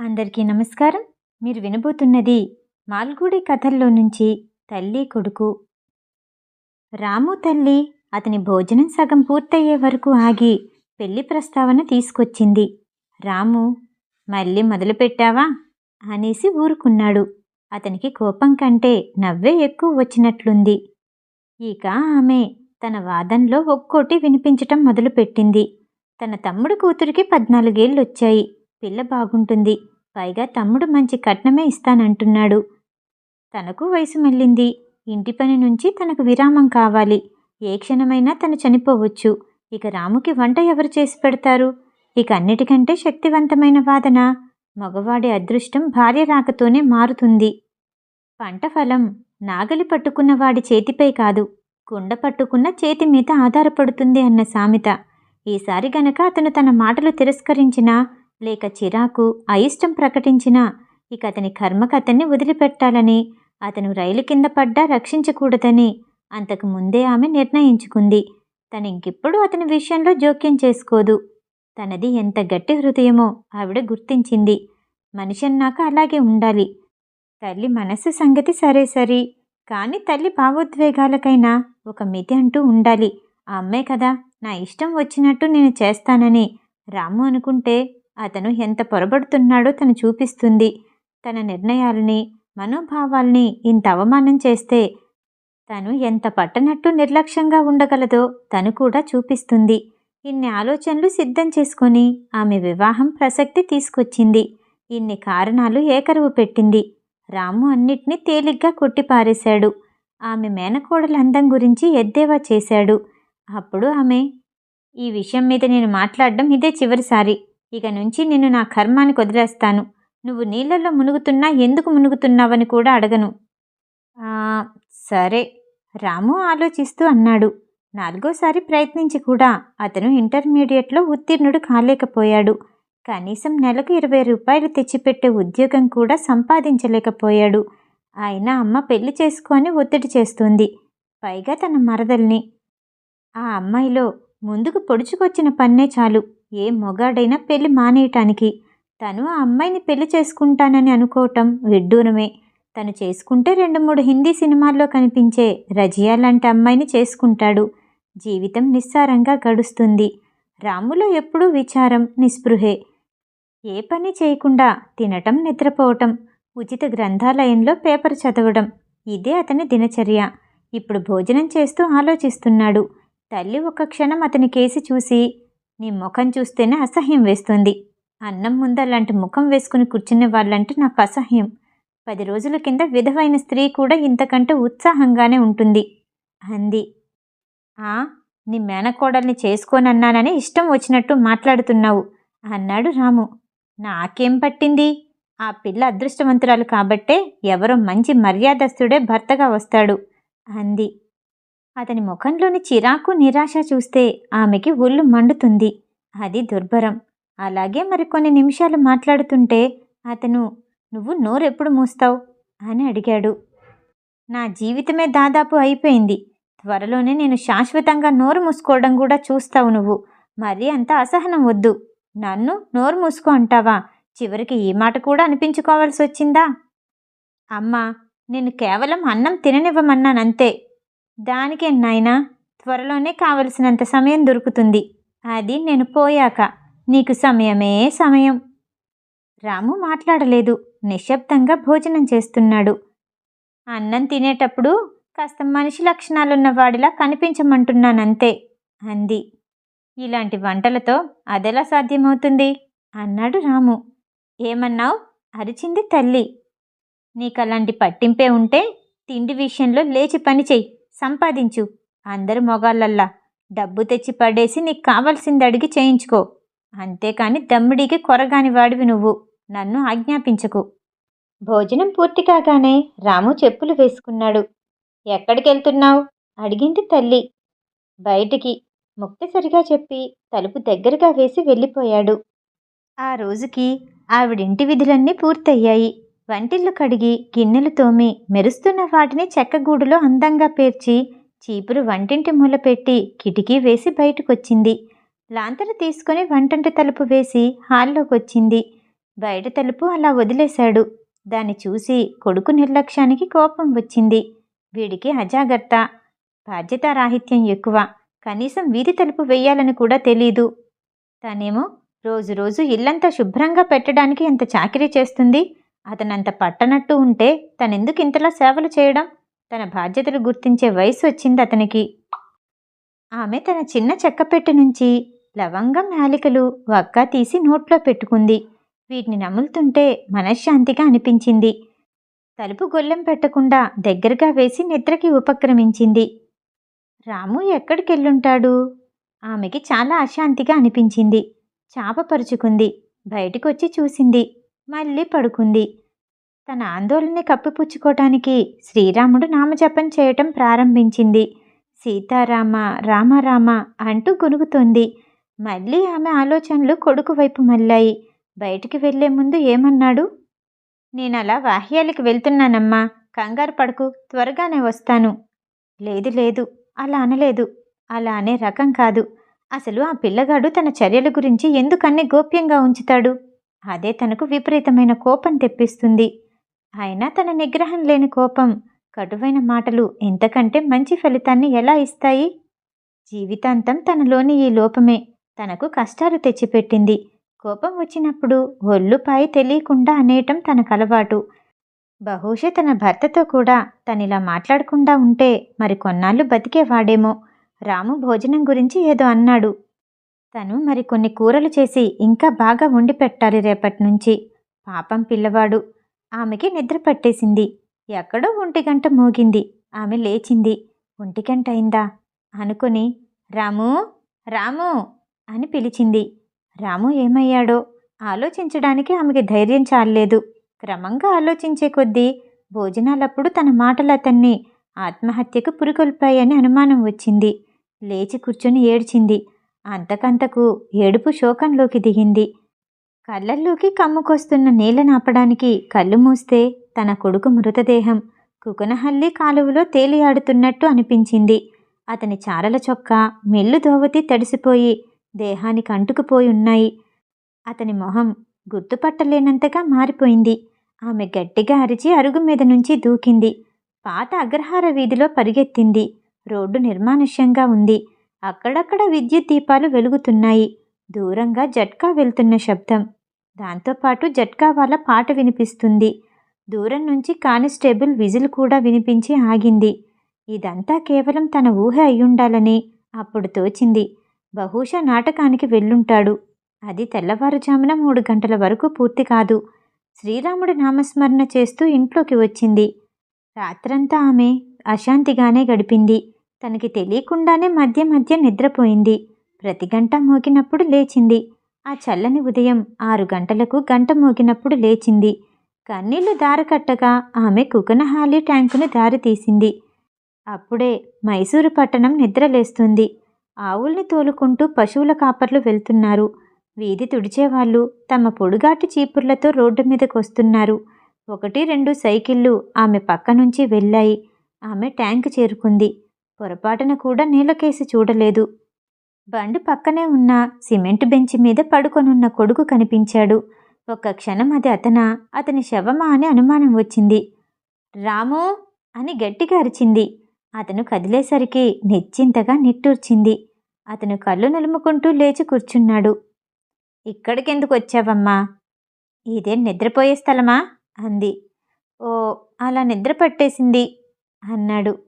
అందరికీ నమస్కారం. మీరు వినబోతున్నది మాల్గూడి కథల్లో నుంచి తల్లి కొడుకు. రాము తల్లి అతని భోజనం సగం పూర్తయ్యే వరకు ఆగి పెళ్ళి ప్రస్తావన తీసుకొచ్చింది. రాము మళ్ళీ మొదలుపెట్టావా? అనేసి ఊరుకున్నాడు. అతనికి కోపం కంటే నవ్వే ఎక్కువ వచ్చినట్లుంది. ఇక ఆమె తన వాదనలో ఒక్కోటి వినిపించటం మొదలుపెట్టింది. తన తమ్ముడు కూతురికి పద్నాలుగేళ్ళు వచ్చాయి పిల్ల బాగుంటుంది. పైగా తమ్ముడు మంచి కట్నమే ఇస్తానంటున్నాడు. తనకు వయసు మెల్లింది. ఇంటి పని నుంచి తనకు విరామం కావాలి. ఏ క్షణమైనా తను చనిపోవచ్చు. ఇక రాముకి వంట ఎవరు చేసి పెడతారు? ఇక అన్నిటికంటే శక్తివంతమైన వాదన. మగవాడి అదృష్టం భార్య రాకతోనే మారుతుంది. పంట ఫలం. నాగలి పట్టుకున్న వాడి చేతిపై కాదు. కుండ పట్టుకున్న చేతి మీద ఆధారపడుతుంది అన్న సామెత. ఈసారి గనక అతను తన మాటలు తిరస్కరించినా లేక చిరాకు అయిష్టం ప్రకటించినా ఇక అతని కర్మకు అతన్ని వదిలిపెట్టాలని అతను రైలు కింద పడ్డా రక్షించకూడదని అంతకు ముందే ఆమె నిర్ణయించుకుంది. తను ఇంకెప్పుడు అతని విషయంలో జోక్యం చేసుకోదు. తనది ఎంత గట్టి హృదయమో ఆవిడ గుర్తించింది. మనిషి అన్నాక అలాగే ఉండాలి. తల్లి మనస్సు సంగతి సరే సరి కానీ తల్లి భావోద్వేగాలకైనా ఒక మితి అంటూ ఉండాలి. ఆ అమ్మే కదా నా ఇష్టం వచ్చినట్టు నేను చేస్తానని రాము అనుకుంటే అతను ఎంత పొరబడుతున్నాడో తను చూపిస్తుంది. తన నిర్ణయాలని మనోభావాల్ని ఇంత అవమానం చేస్తే తను ఎంత పట్టనట్టు నిర్లక్ష్యంగా ఉండగలదో తను కూడా చూపిస్తుంది. ఇన్ని ఆలోచనలు సిద్ధం చేసుకొని ఆమె వివాహం ప్రసక్తి తీసుకొచ్చింది. ఇన్ని కారణాలు ఏకరువు పెట్టింది. రాము అన్నిటినీ తేలిగ్గా కొట్టిపారేశాడు. ఆమె మేనకోడల అందం గురించి ఎద్దేవా చేశాడు. అప్పుడు ఆమె ఈ విషయం మీద నేను మాట్లాడడం ఇదే చివరిసారి. ఇక నుంచి నిన్ను నా కర్మాన్ని వదిలేస్తాను. నువ్వు నీళ్ళల్లో మునుగుతున్నా ఎందుకు మునుగుతున్నావని కూడా అడగను. సరే రాము ఆలోచిస్తూ అన్నాడు. నాలుగోసారి ప్రయత్నించి కూడా అతను ఇంటర్మీడియట్లో ఉత్తీర్ణుడు కాలేకపోయాడు. కనీసం నెలకు ఇరవై రూపాయలు తెచ్చిపెట్టే ఉద్యోగం కూడా సంపాదించలేకపోయాడు. ఆయన అమ్మ పెళ్ళి చేసుకొని ఒత్తిడి చేస్తుంది. పైగా తన మరదల్ని. ఆ అమ్మాయిలో ముందుకు పొడుచుకొచ్చిన పన్నే చాలు. ఏ మొగాడైనా పెళ్ళి మానేయటానికి. తను ఆ అమ్మాయిని పెళ్ళి చేసుకుంటానని అనుకోవటం విడ్డూరమే. తను చేసుకుంటే రెండు మూడు హిందీ సినిమాల్లో కనిపించే రజియా లాంటి అమ్మాయిని చేసుకుంటాడు. జీవితం నిస్సారంగా గడుస్తుంది. రాములో ఎప్పుడూ విచారం నిస్పృహే. ఏ పని చేయకుండా తినటం నిద్రపోవటం ఉచిత గ్రంథాలయంలో పేపర్ చదవడం ఇదే అతని దినచర్య. ఇప్పుడు భోజనం చేస్తూ ఆలోచిస్తున్నాడు. తల్లి ఒక క్షణం అతని కేసి చూసి నీ ముఖం చూస్తేనే అసహ్యం వేస్తుంది. అన్నం ముందలాంటి ముఖం వేసుకుని కూర్చునే వాళ్ళంటే నాకు అసహ్యం. పది రోజుల కింద విధవైన స్త్రీ కూడా ఇంతకంటే ఉత్సాహంగానే ఉంటుంది. అంది. ఆ నీ మేనకోడల్ని చేసుకోనన్నానని ఇష్టం వచ్చినట్టు మాట్లాడుతున్నావు అన్నాడు రాము. నాకేం పట్టింది? ఆ పిల్ల అదృష్టవంతురాలు కాబట్టే ఎవరో మంచి మర్యాదస్తుడే భర్తగా వస్తాడు. అంది. అతని ముఖంలోని చిరాకు నిరాశ చూస్తే ఆమెకి ఒళ్ళు మండుతుంది. అది దుర్భరం. అలాగే మరికొన్ని నిమిషాలు మాట్లాడుతుంటే అతను నువ్వు నోరెప్పుడు మూస్తావు? అని అడిగాడు. నా జీవితమే దాదాపు అయిపోయింది. త్వరలోనే నేను శాశ్వతంగా నోరు మూసుకోవడం కూడా చూస్తావు నువ్వు. మరీ అంత అసహనం వద్దు. నన్ను నోరు మూసుకో అంటావా? చివరికి ఈ మాట కూడా అనిపించుకోవాల్సి వచ్చిందా అమ్మా నేను కేవలం అన్నం తిననివ్వమన్నానంతే. దానికే నాయనా త్వరలోనే కావలసినంత సమయం దొరుకుతుంది. అది నేను పోయాక నీకు సమయమే సమయం. రాము మాట్లాడలేదు. నిశ్శబ్దంగా భోజనం చేస్తున్నాడు. అన్నం తినేటప్పుడు కాస్త మనిషి లక్షణాలున్న వాడిలా కనిపించమంటున్నానంతే అంది. ఇలాంటి వంటలతో అదెలా సాధ్యమవుతుంది? అన్నాడు రాము. ఏమన్నావు? అరిచింది తల్లి. నీకు అలాంటి పట్టింపే ఉంటే తిండి విషయంలో లేచి పని చెయ్యి. సంపాదించు. అందరు మొగాళ్ళల్లా. డబ్బు తెచ్చి పడేసి నీకు కావాల్సింది అడిగి చేయించుకో. అంతేకాని దమ్ముడికి కొరగాని వాడివి నువ్వు. నన్ను ఆజ్ఞాపించకు. భోజనం పూర్తి కాగానే రాము చెప్పులు వేసుకున్నాడు. ఎక్కడికెళ్తున్నావు? అడిగింది తల్లి. బయటికి. ముక్తసరిగా చెప్పి తలుపు దగ్గరగా వేసి వెళ్ళిపోయాడు. ఆ రోజుకి ఆవిడింటి విధులన్నీ పూర్తయ్యాయి. వంటిల్లు కడిగి గిన్నెలు తోమి మెరుస్తున్న వాటిని చెక్కగూడులో అందంగా పేర్చి చీపురు వంటింటి మూల పెట్టి కిటికీ వేసి బయటకొచ్చింది. లాంతరు తీసుకొని వంటంటి తలుపు వేసి హాల్లోకి వచ్చింది బయట తలుపు అలా వదిలేశాడు. దాన్ని చూసి కొడుకు నిర్లక్ష్యానికి కోపం వచ్చింది. వీడికి అజాగ్రత్త బాధ్యతారాహిత్యం ఎక్కువ. కనీసం వీధి తలుపు వేయాలని కూడా తెలీదు. తనేమో రోజు రోజు ఇల్లంతా శుభ్రంగా పెట్టడానికి ఎంత చాకరీ చేస్తుంది? అతనంత పట్టనట్టు ఉంటే తనెందుకు ఇంతలా సేవలు చేయడం? తన బాధ్యతలు గుర్తించే వయసు వచ్చింది అతనికి. ఆమె తన చిన్న చెక్కపెట్టి నుంచి లవంగం నాలికలు వక్క తీసి నోట్లో పెట్టుకుంది. వీటిని నములుతుంటే మనశ్శాంతిగా అనిపించింది. తలుపు గొల్లెం పెట్టకుండా దగ్గరగా వేసి నిద్రకి ఉపక్రమించింది. రాము ఎక్కడికెళ్ళుంటాడు? ఆమెకి చాలా అశాంతిగా అనిపించింది. చాపపరుచుకుంది బయటికొచ్చి చూసింది. మళ్ళీ పడుకుంది. తన ఆందోళనని కప్పిపుచ్చుకోవటానికి శ్రీరాముడు నామజపం చేయటం ప్రారంభించింది. సీతారామ రామరామ అంటూ గునుగుతోంది మళ్ళీ ఆమె ఆలోచనలు కొడుకు వైపు మళ్ళాయి. బయటికి వెళ్ళే ముందు ఏమన్నాడు? నేను అలా వాహ్యాలకి వెళ్తున్నానమ్మా. కంగారు పడకు. త్వరగానే వస్తాను. లేదు లేదు. అలా అనలేదు. అలా అనే రకం కాదు. అసలు ఆ పిల్లగాడు తన చర్యల గురించి ఎందుకన్నీ గోప్యంగా ఉంచుతాడు? అదే తనకు విపరీతమైన కోపం తెప్పిస్తుంది. అయినా తన నిగ్రహం లేని కోపం కటువైన మాటలు ఎంతకంటే మంచి ఫలితాన్ని ఎలా ఇస్తాయి? జీవితాంతం తనలోని ఈ లోపమే తనకు కష్టాలు తెచ్చిపెట్టింది. కోపం వచ్చినప్పుడు ఒళ్ళుపాయి తెలియకుండా అనేయటం తనకు అలవాటు. బహుశా తన భర్తతో కూడా తనిలా మాట్లాడకుండా ఉంటే మరి కొన్నాళ్ళు బతికేవాడేమో. రాము భోజనం గురించి ఏదో అన్నాడు. తను మరి కొన్ని కూరలు చేసి ఇంకా బాగా వండి పెట్టాలి రేపటి నుంచి. పాపం పిల్లవాడు. ఆమెకి నిద్ర పట్టేసింది. ఎక్కడో ఒంటిగంట మోగింది. ఆమె లేచింది. ఒంటిగంట అయిందా? అనుకుని రాము రాము అని పిలిచింది. రాము ఏమయ్యాడో? ఆలోచించడానికి ఆమెకి ధైర్యం చాలలేదు. క్రమంగా ఆలోచించే కొద్దీ భోజనాలప్పుడు తన మాటలు అతన్ని ఆత్మహత్యకు పురికొల్పాయని అనుమానం వచ్చింది. లేచి కూర్చొని ఏడ్చింది. అంతకంతకు ఏడుపు శోకంలోకి దిగింది. కళ్ళల్లోకి కమ్ముకొస్తున్న నీళ్ళనాపడానికి కళ్ళు మూస్తే తన కొడుకు మృతదేహం కుకునహల్లి కాలువలో తేలియాడుతున్నట్టు అనిపించింది. అతని చారల చొక్కా మెల్లు దోవతి తడిసిపోయి దేహానికి అంటుకుపోయి ఉన్నాయి అతని మొహం గుర్తుపట్టలేనంతగా మారిపోయింది. ఆమె గట్టిగా అరిచి అరుగు మీద నుంచి దూకింది. పాత అగ్రహార వీధిలో పరిగెత్తింది. రోడ్డు నిర్మానుష్యంగా ఉంది. అక్కడక్కడ విద్యుత్ దీపాలు వెలుగుతున్నాయి. దూరంగా జట్కా వెళ్తున్న శబ్దం. దాంతోపాటు జట్కా వాళ్ళ పాట వినిపిస్తుంది. దూరం నుంచి కానిస్టేబుల్ విజిల్ కూడా వినిపించి ఆగింది. ఇదంతా కేవలం తన ఊహ అయ్యుండాలని అప్పుడు తోచింది. బహుశా నాటకానికి వెళ్ళుంటాడు. అది తెల్లవారుజామున మూడు గంటల వరకు పూర్తి కాదు. శ్రీరాముడి నామస్మరణ చేస్తూ ఇంట్లోకి వచ్చింది. రాత్రంతా ఆమె అశాంతిగానే గడిపింది. తనకి తెలియకుండానే మధ్య మధ్య నిద్రపోయింది. ప్రతి గంట మోగినప్పుడు లేచింది. ఆ చల్లని ఉదయం ఆరు గంటలకు గంట మోగినప్పుడు లేచింది. కన్నీళ్ళు దారకట్టగా ఆమె కుకనహాలి ట్యాంకును దారి తీసింది అప్పుడే మైసూరు పట్టణం నిద్రలేస్తుంది. ఆవుల్ని తోలుకుంటూ పశువుల కాపర్లు వెళ్తున్నారు. వీధి తుడిచేవాళ్ళు తమ పొడుగాటి చీపుర్లతో రోడ్డు మీదకు వస్తున్నారు. ఒకటి రెండు సైకిళ్ళు ఆమె పక్క నుంచి వెళ్ళాయి. ఆమె ట్యాంక్ చేరుకుంది. పొరపాటున కూడా నీళ్ళకేసి చూడలేదు. బండి పక్కనే ఉన్న సిమెంట్ బెంచ్ మీద పడుకొనున్న కొడుకు కనిపించాడు. ఒక్క క్షణం అది అతనా? అతని శవమా అని అనుమానం వచ్చింది. రాము? అని గట్టిగా అరిచింది. అతను కదిలేసరికి నిశ్చింతగా నిట్టూర్చింది. అతను కళ్ళు నులుముకుంటూ లేచి కూర్చున్నాడు. ఇక్కడికెందుకు వచ్చావమ్మా? ఇదే నిద్రపోయే స్థలమా? అంది. ఓ అలా నిద్ర పట్టేసింది అన్నాడు.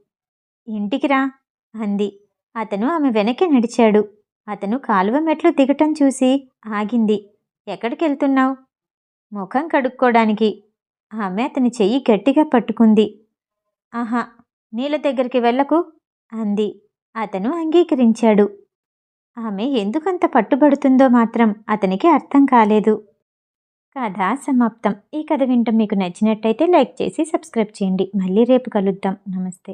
ఇంటికి రా అంది. అతను ఆమె వెనక్కి నడిచాడు. అతను కాలువ మెట్లు దిగటం చూసి ఆగింది. ఎక్కడికి వెళ్తున్నావు ముఖం కడుక్కోవడానికి ఆమె అతని చెయ్యి గట్టిగా పట్టుకుంది. ఆహా నీళ్ళ దగ్గరికి వెళ్ళకు అంది. అతను అంగీకరించాడు. ఆమె ఎందుకంత పట్టుబడుతుందో మాత్రం అతనికి అర్థం కాలేదు. కథ సమాప్తం. ఈ కథ వింటం మీకు నచ్చినట్టయితే లైక్ చేసి సబ్స్క్రైబ్ చేయండి. మళ్ళీ రేపు కలుద్దాం. నమస్తే.